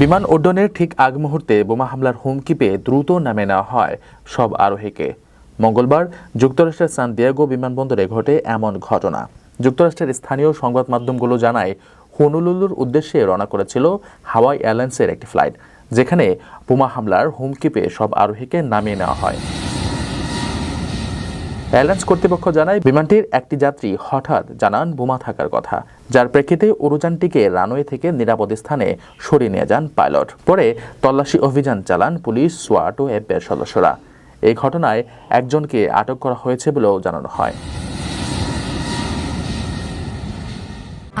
বিমান উড্ডয়নের ঠিক আগ মুহূর্তে বোমা হামলার হুমকি পেয়ে দ্রুত নামে নেওয়া হয় সব আরোহীকে। মঙ্গলবার যুক্তরাষ্ট্রের সান দিয়েগো বিমানবন্দরে ঘটে এমন ঘটনা। যুক্তরাষ্ট্রের স্থানীয় সংবাদ মাধ্যমগুলো জানায়, হুনুলুলুর উদ্দেশ্যে রওনা করেছিল হাওয়াই এয়ারলাইন্সের একটি ফ্লাইট, যেখানে বোমা হামলার হুমকি পেয়ে সব আরোহীকে নামিয়ে নেওয়া হয়। এয়ারলাইন্স কর্তৃপক্ষ জানায়, বিমানটির একটি যাত্রী হঠাৎ জানান বোমা থাকার কথা। যার প্রেক্ষিতে উড়োযানটিকে রানওয়ে থেকে নিরাপদ স্থানে সরিয়ে নিয়ে যান পাইলট। পরে তল্লাশি অভিযান চালান পুলিশ, সোয়াট ও এফবিআই সদস্যরা। এই ঘটনায় একজনকে আটক করা হয়েছে বলেও জানানো হয়।